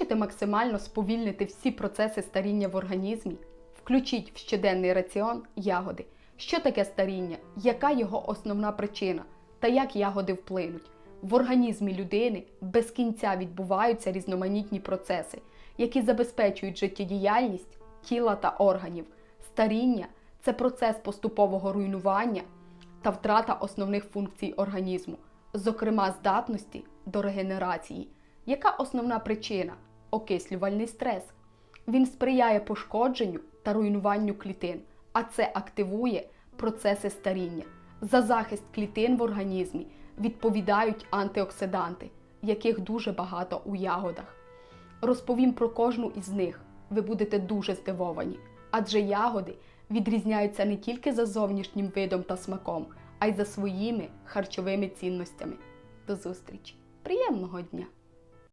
Хочете максимально сповільнити всі процеси старіння в організмі? Включіть в щоденний раціон ягоди. Що таке старіння? Яка його основна причина? Та як ягоди вплинуть? В організмі людини без кінця відбуваються різноманітні процеси, які забезпечують життєдіяльність тіла та органів. Старіння це процес поступового руйнування та втрата основних функцій організму, зокрема здатності до регенерації. Яка основна причина? Окислювальний стрес. Він сприяє пошкодженню та руйнуванню клітин, а це активує процеси старіння. За захист клітин в організмі відповідають антиоксиданти, яких дуже багато у ягодах. Розповім про кожну із них. Ви будете дуже здивовані, адже ягоди відрізняються не тільки за зовнішнім видом та смаком, а й за своїми харчовими цінностями. До зустрічі! Приємного дня!